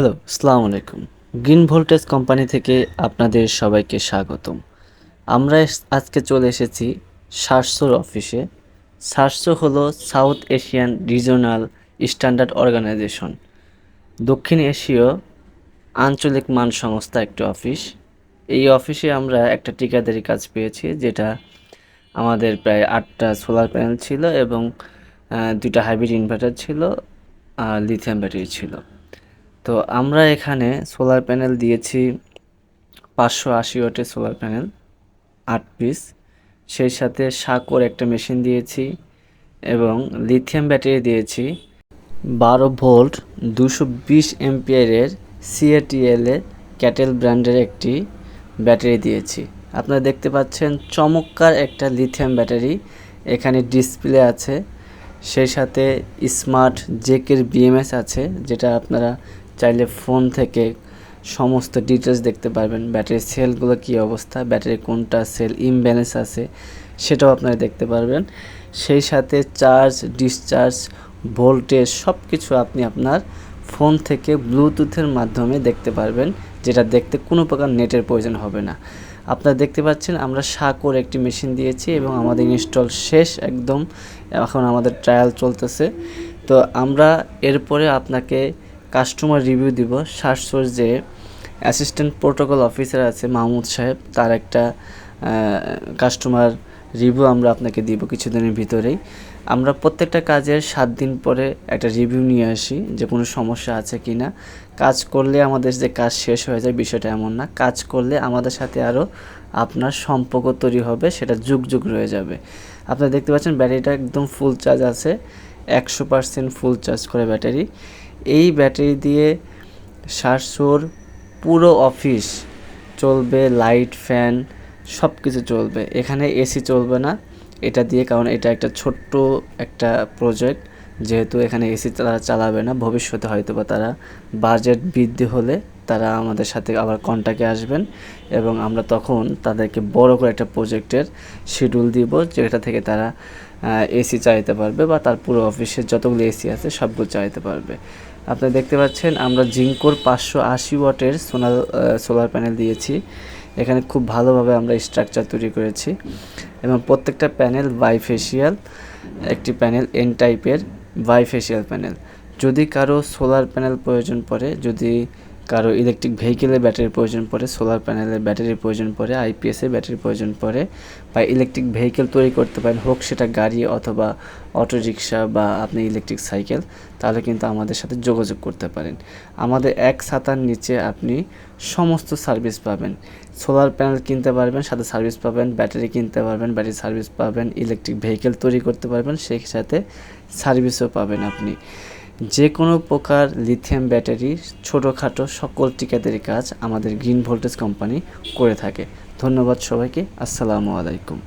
Hello, আসসালামু আলাইকুম। Green voltage company থেকে আপনাদের সবাইকে স্বাগতম। আমরা আজকে চলে এসেছি সারসোর অফিসে। সারসো হলো South Asian regional standard organisation. দক্ষিণ এশীয় আঞ্চলিক মান সংস্থা একটি অফিস। এই অফিসে আমরা একটা ঠিকাদারি কাজ পেয়েছি, যেটা আমাদের প্রায় আটটা সোলার প্যানেল ছিল এবং দুইটা হাইব্রিড ইনভার্টার ছিল, আর লিথিয়াম ব্যাটারি ছিল। তো আমরা এখানে সোলার প্যানেল দিয়েছি পাঁচশো আশি ওয়াটের সোলার প্যানেল আট পিস সেই সাথে সাকর একটা মেশিন দিয়েছি এবং লিথিয়াম ব্যাটারি দিয়েছি। বারো ভোল্ট দুশো বিশ এমপিয়ারের সিএটিএল ক্যাটেল ব্র্যান্ডের একটি ব্যাটারি দিয়েছি। আপনারা দেখতে পাচ্ছেন চমৎকার একটা লিথিয়াম ব্যাটারি এখানে ডিসপ্লে আছে। সেই সাথে স্মার্ট জেকের বিএমএস আছে, যেটা আপনারা চাইলে ফোন থেকে সমস্ত ডিটেলস দেখতে পারবেন। ব্যাটারির সেলগুলো কী অবস্থা? ব্যাটারি কোনটা সেল ইমব্যালেন্স আছে, সেটাও আপনারা দেখতে পারবেন। সেই সাথে চার্জ ডিসচার্জ ভোল্টেজ সব কিছু আপনি আপনার ফোন থেকে ব্লুটুথের মাধ্যমে দেখতে পারবেন, যেটা দেখতে কোনো প্রকার নেটের প্রয়োজন হবে না। আপনারা দেখতে পাচ্ছেন, আমরা সাকর একটি মেশিন দিয়েছি এবং আমাদের ইনস্টল শেষ একদম। এখন আমাদের ট্রায়াল চলতেছে। তো আমরা এরপরে আপনাকে কাস্টমার রিভিউ দিব। সারসোর যে অ্যাসিস্ট্যান্ট প্রোটোকল অফিসার আছে মাহমুদ সাহেব, তার একটা কাস্টমার রিভিউ আমরা আপনাকে দিব কিছুদিনের ভিতরেই। আমরা প্রত্যেকটা কাজের সাত দিন পরে একটা রিভিউ নিয়ে আসি যে কোনো সমস্যা আছে কি না কাজ করলে আমাদের যে কাজ শেষ হয়ে যায়, বিষয়টা এমন না। কাজ করলে আমাদের সাথে আরও আপনার সম্পর্ক তৈরি হবে, সেটা যুগ যুগ রয়ে যাবে। আপনারা দেখতে পাচ্ছেন ব্যাটারিটা একদম ফুল চার্জ আছে, একশো পার্সেন্ট ফুল চার্জ করে ব্যাটারি। এই ব্যাটারি দিয়ে সারসোর পুরো অফিস চলবে, লাইট, ফ্যান সব কিছু চলবে। এখানে এসি চলবে না, এটা দিয়ে, কারণ এটা একটা ছোট্ট একটা প্রজেক্ট যেহেতু এখানে এসি তারা চালাবে না, ভবিষ্যতে হয়তো বা তারা বাজেট বৃদ্ধি হলে তারা আমাদের সাথে আবার কন্ট্যাক্টে আসবেন এবং আমরা তখন তাদেরকে বড় করে একটা প্রজেক্টের শিডিউল দিব, যেটা থেকে তারা এসি চাইতে পারবে বা তার পুরো অফিসের যতগুলো এসি আছে সবগুলো চাইতে পারবে। আপনি দেখতে পাচ্ছেন আমরা জিঙ্কোর পাঁচশো আশি ওয়াটের সোনার সোলার প্যানেল দিয়েছি। এখানে খুব ভালোভাবে আমরা স্ট্রাকচার তৈরি করেছি এবং প্রত্যেকটা প্যানেল বাইফেশিয়াল একটি প্যানেল এন টাইপের বাইফেশিয়াল প্যানেল যদি কারও সোলার প্যানেল প্রয়োজন পড়ে, যদি কারও ইলেকট্রিক ভেহিকেলের ব্যাটারির প্রয়োজন পড়ে সোলার প্যানেলের ব্যাটারির প্রয়োজন পড়ে আইপিএসের ব্যাটারির প্রয়োজন পড়ে বা ইলেকট্রিক ভেহিকেল তৈরি করতে পারেন, হোক সেটা গাড়ি অথবা অটো রিক্সা বা আপনি ইলেকট্রিক সাইকেল তাহলে কিন্তু আমাদের সাথে যোগাযোগ করতে পারেন। আমাদের এক ছাতার নিচে আপনি সমস্ত সার্ভিস পাবেন। সোলার প্যানেল কিনতে পারবেন, সাথে সার্ভিস পাবেন ব্যাটারি কিনতে পারবেন ব্যাটারি সার্ভিস পাবেন ইলেকট্রিক ভেহিকেল তৈরি করতে পারবেন, সেই সাথে সার্ভিসও পাবেন আপনি। যে কোনো প্রকার লিথিয়াম ব্যাটারি ছোটোখাটো সকল টিকাদের কাজ আমাদের গ্রিন ভোল্টেজ কোম্পানি করে থাকে। ধন্যবাদ সবাইকে। আসসালামু আলাইকুম।